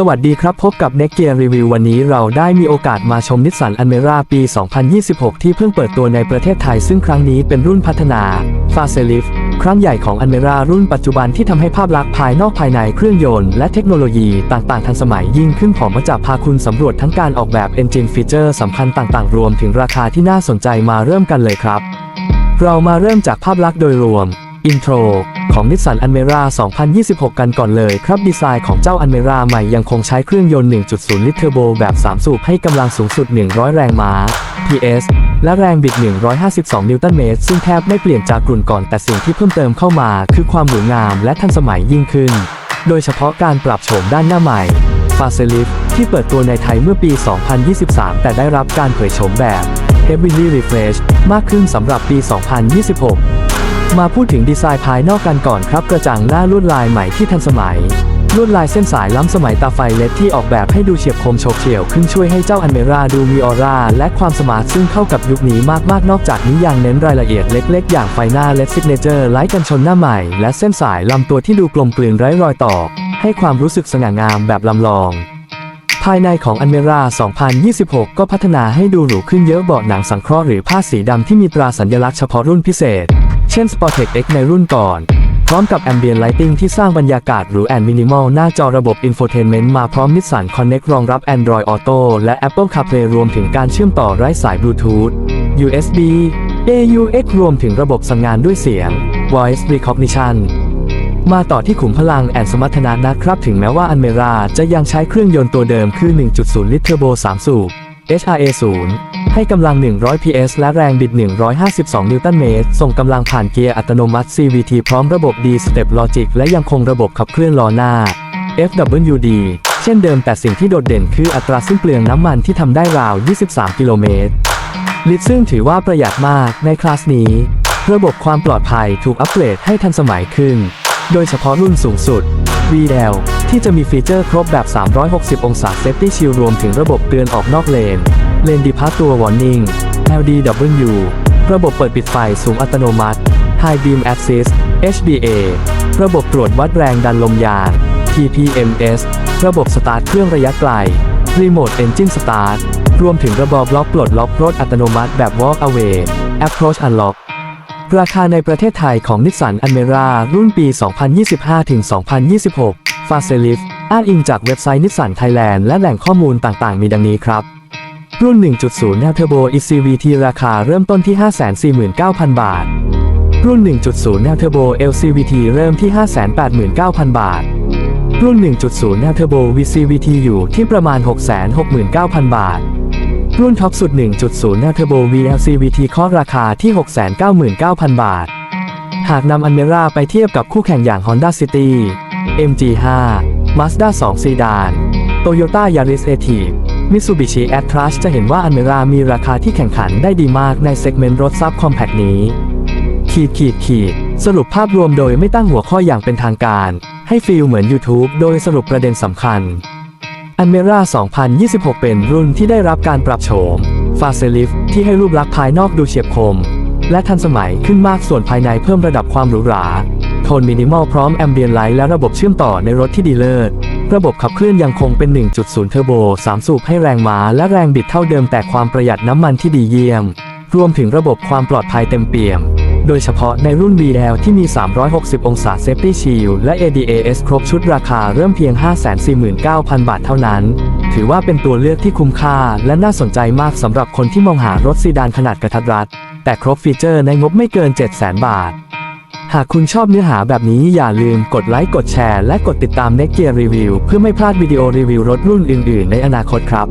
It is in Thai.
สวัสดีครับพบกับ n e กเกียร์รีวิววันนี้เราได้มีโอกาสมาชมนิสสันอันเมราปี 2026 ที่เพิ่งเปิดตัวในประเทศไทย ซึ่งครั้งนี้เป็นรุ่นพัฒนา f a c e l i f t ครั้งใหญ่ของอันเมรารุ่นปัจจุบันที่ทำให้ภาพลักษณ์ภายนอกภายในเครื่องยนต์และเทคโนโลยีต่างๆ ทันสมัยยิ่งขึ้นผมมาจะพาคุณสำรวจทั้งการออกแบบเอนจินฟีเจอร์สำคัญต่างๆ รวมถึงราคาที่น่าสนใจมาเริ่มกันเลยครับ เรามาเริ่มจากภาพลักษณ์โดยรวม อินโทรของนิสสันอันเมรา2026 กันก่อนเลยครับดีไซน์ของเจ้าอันเมราใหม่ยังคงใช้เครื่องยนต์ 1.0 ลิตรเทอร์โบแบบ 3 สูบให้กำลังสูงสุด 100 แรงม้า PS และแรงบิด 152 นิวตันเมตร ซึ่งแทบไม่เปลี่ยนจากรุ่นก่อน แต่สิ่งที่เพิ่มเติมเข้ามา คือความหรูงามและทันสมัยยิ่งขึ้น โดยเฉพาะการปรับโฉมด้านหน้าใหม่ f a c e l i f t ที่เปิดตัวในไทยเมื่อปี 2023 แต่ได้รับการเผยโฉมแบบ Heavily Refresh มากขึ้นสำหรับปี 2026 มาพูดถึงดีไซน์ภายนอกกันก่อนครับ กระจังหน้าลวดลายใหม่ที่ทันสมัย ลวดลายเส้นสายล้ำสมัยตาไฟเล็ดที่ออกแบบให้ดูเฉียบคมโฉบเฉี่ยวขึ้นช่วยให้เจ้าอันเมราดูมีออร่าและความสมาร์ทซึ่งเข้ากับยุคนี้มากๆ นอกจากนี้ยังเน้นรายละเอียดเล็ก ๆ อย่างไฟหน้าเลดซิกเนเจอร์ไลท์กันชนหน้าใหม่ และเส้นสายลำตัวที่ดูกลมกลืนไร้รอยต่อ ให้ความรู้สึกสง่างามแบบลำลองภายในของอันเมรา 2026 ก็พัฒนาให้ดูหรูขึ้นเยอะเบาะหนังสังเคราะห์หรือผ้าสีดำที่มีตราสัญลักษณ์เฉพาะรุ่นพิเศษ ช่น Sportec X ในรุ่นก่อน พร้อมกับ Ambient Lighting ที่สร้างบรรยากาศหรูแอนมินิมอลหน้าจอระบบ Infotainment มาพร้อม Nissan Connect รองรับ Android Auto และ Apple CarPlay รวมถึงการเชื่อมต่อไร้สาย Bluetooth USB AUX รวมถึงระบบสั่งงานด้วยเสียง Voice Recognition มาต่อที่ขุมพลังแอนสมรรถนะนะครับ ถึงแม้ว่าอันเมราจะยังใช้เครื่องยนต์ตัวเดิมคือ 1.0 ลิตรเทอร์โบ 3 สูบ HRA 0 ให้กำลัง 100 PS และแรงบิด 152 นิวตันเมตร ส่งกำลังผ่านเกียร์อัตโนมัติ CVT พร้อมระบบ D Step Logic และยังคงระบบขับเคลื่อนล้อหน้า FWD เช่นเดิมแต่สิ่งที่โดดเด่นคืออัตราสิ้นเปลืองน้ำมันที่ทำได้ราว 23 กิโลเมตร ลิตรซึ่งถือว่าประหยัดมากในคลาสนี้ ระบบความปลอดภัยถูกอัปเกรดให้ทันสมัยขึ้น โดยเฉพาะรุ่นสูงสุด VL ที่จะมีฟีเจอร์ครบแบบ 360 องศา Safety Shield รวมถึงระบบเตือนออกนอกเลน เลนดีพาตัว Warning LDW ระบบเปิดปิดไฟสูงอัตโนมัติ High Beam Assist HBA ระบบตรวจวัดแรงดันลมยาง TPMS ระบบสตาร์ทเครื่องระยะไกล Remote Engine Start รวมถึงระบบล็อกปลดล็อกรถอัตโนมัติแบบ Walk Away Approach Unlock ราคาในประเทศไทยของนิสสันอเมรารุ่นปี 2025-2026 f a c e l i f t อ้างอิงจากเว็บไซต์นิสสันไทยแลนด์และแหล่งข้อมูลต่างๆ มีดังนี้ครับ รุ่น 1.0แนวเทอร์โบ ECVT ราคาเริ่มต้นที่ 549,000 บาท รุ่น 1.0แนวเทอร์โบ LCVT เริ่มที่ 589,000 บาท รุ่น 1.0แนวเทอร์โบ VCVT อยู่ที่ประมาณ 669,000 บาท รุ่นท็อปสุด 1.0แนวเทอร์โบ VLCVT ข้อราคาที่ 699,000 บาท หากนำอันเมราไปเทียบกับคู่แข่งอย่าง Honda City MG5 Mazda 2ซีดาน Toyota Yaris a t i v Mitsubishi a t r a s จะเห็นว่าอันเมรามีราคาที่แข่งขันได้ดีมากในเซกเมนต์รถซับคอมแพคนี้ ขีดขีดขีดสรุปภาพรวมโดยไม่ตั้งหัวข้ออย่างเป็นทางการ ให้ฟีลเหมือน YouTube โดยสรุปประเด็นสำคัญอันเมรา2026 เป็นรุ่นที่ได้รับการปรับโฉมฟาเซลิฟที่ให้รูปลักษณ์ภายนอกดูเฉียบคม และทันสมัยขึ้นมากส่วนภายในเพิ่มระดับความหรูหราโทนมินิมอลพร้อมแอมเบียนไลท์และระบบเชื่อมต่อในรถที่ดีเลิศ ระบบขับเคลื่อนยังคงเป็น 1.0 เทอร์โบ 3 สูบให้แรงม้าและแรงบิดเท่าเดิมแต่ความประหยัดน้ำมันที่ดีเยี่ยม รวมถึงระบบความปลอดภัยเต็มเปี่ยม โดยเฉพาะในรุ่น BL ที่มี 360 องศา Safety Shield และ ADAS ครบชุดราคาเริ่มเพียง 549,000 บาทเท่านั้น ถือว่าเป็นตัวเลือกที่คุ้มค่า และน่าสนใจมากสำหรับคนที่มองหารถซีดานขนาดกระทัดรัด แต่ครบฟีเจอร์ในงบไม่เกิน 700,000 บาท หากคุณชอบเนื้อหาแบบนี้อย่าลืมกดไลค์กดแชร์และกดติดตาม Next Gear Review เพื่อไม่พลาดวิดีโอรีวิวรถรุ่นอื่น ๆ ในอนาคตครับ